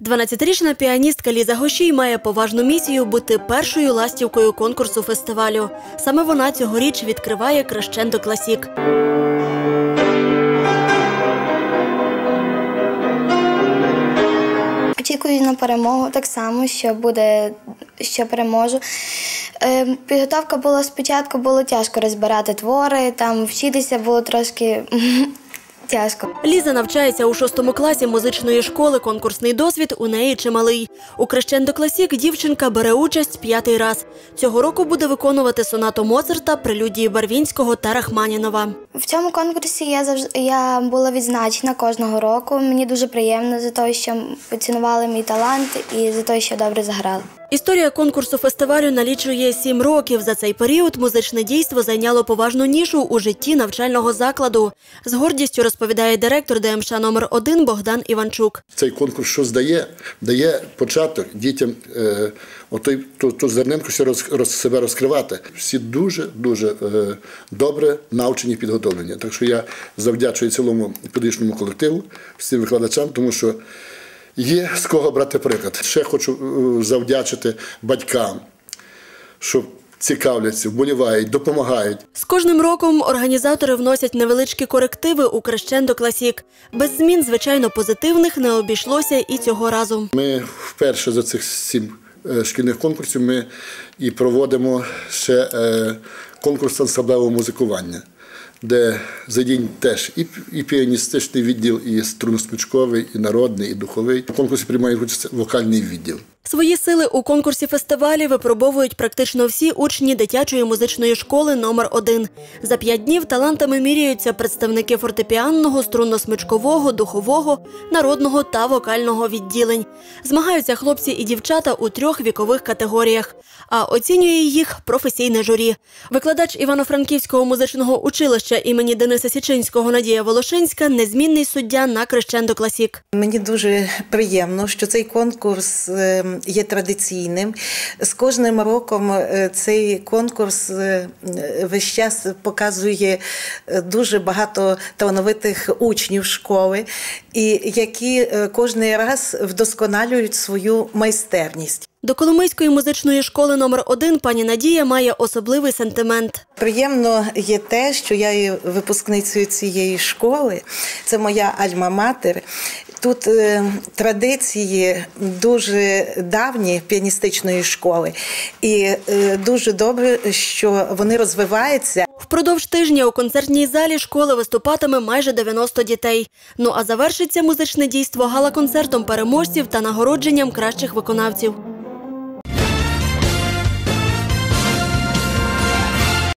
12-річна піаністка Ліза Гощій має поважну місію бути першою ластівкою конкурсу фестивалю. Саме вона цьогоріч відкриває Крещендо Класік. Очікую на перемогу так само, що буде, що переможу. Е, підготовка була спочатку, було тяжко розбирати твори, там вчитися було трошки тяжко. Ліза навчається у шостому класі музичної школи. Конкурсний досвід у неї чималий. У Крещендо Класік дівчинка бере участь п'ятий раз. Цього року буде виконувати сонату Моцарта, прелюдії Барвінського та Рахманінова. В цьому конкурсі я завжди я була відзначена кожного року. Мені дуже приємно за те, що поцінували мій талант і за те, що добре заграла. Історія конкурсу фестивалю налічує сім років. За цей період музичне дійство зайняло поважну нішу у житті навчального закладу. З гордістю розповідає директор ДМШ номер 1 Богдан Іванчук. Цей конкурс що здає, дає початок дітям е, отой, ту, ту зернинку ще роз, роз, себе розкривати. Всі дуже дуже е, добре навчені, підготовлені. Так що я завдячую цілому педагогічному колективу, всім викладачам, тому що є з кого брати приклад. Ще хочу е, завдячити батькам, що цікавляться, вболівають, допомагають. З кожним роком організатори вносять невеличкі корективи у Крещендо Класік. Без змін, звичайно, позитивних не обійшлося і цього разу. Ми вперше за цих сім е, шкільних конкурсів ми і проводимо ще е, конкурс ансамблевого музикування, де задінь теж і, і піаністичний відділ, і струнно-смичковий, і народний, і духовий. У конкурсі приймає участь вокальний відділ. Свої сили у конкурсі фестивалі випробовують практично всі учні дитячої музичної школи номер 1 За п'ять днів талантами міряються представники фортепіанного, струнно-смичкового, духового, народного та вокального відділень. Змагаються хлопці і дівчата у трьох вікових категоріях, а оцінює їх професійне журі. Викладач Івано-Франківського музичного училища імені Дениса Січинського Надія Волошинська незмінний суддя на Крещендо Класік. Мені дуже приємно, що цей конкурс е, є традиційним. З кожним роком е, цей конкурс е, весь час показує дуже багато талановитих учнів школи, і які кожний раз вдосконалюють свою майстерність. До Коломийської музичної школи номер 1 пані Надія має особливий сентимент. Приємно є те, що я є випускницею цієї школи. Це моя альма-матер. Тут е, традиції дуже давні піаністичної школи, і е, дуже добре, що вони розвиваються. Впродовж тижня у концертній залі школи виступатиме майже 90 дітей. Ну а завершиться музичне дійство гала-концертом переможців та нагородженням кращих виконавців.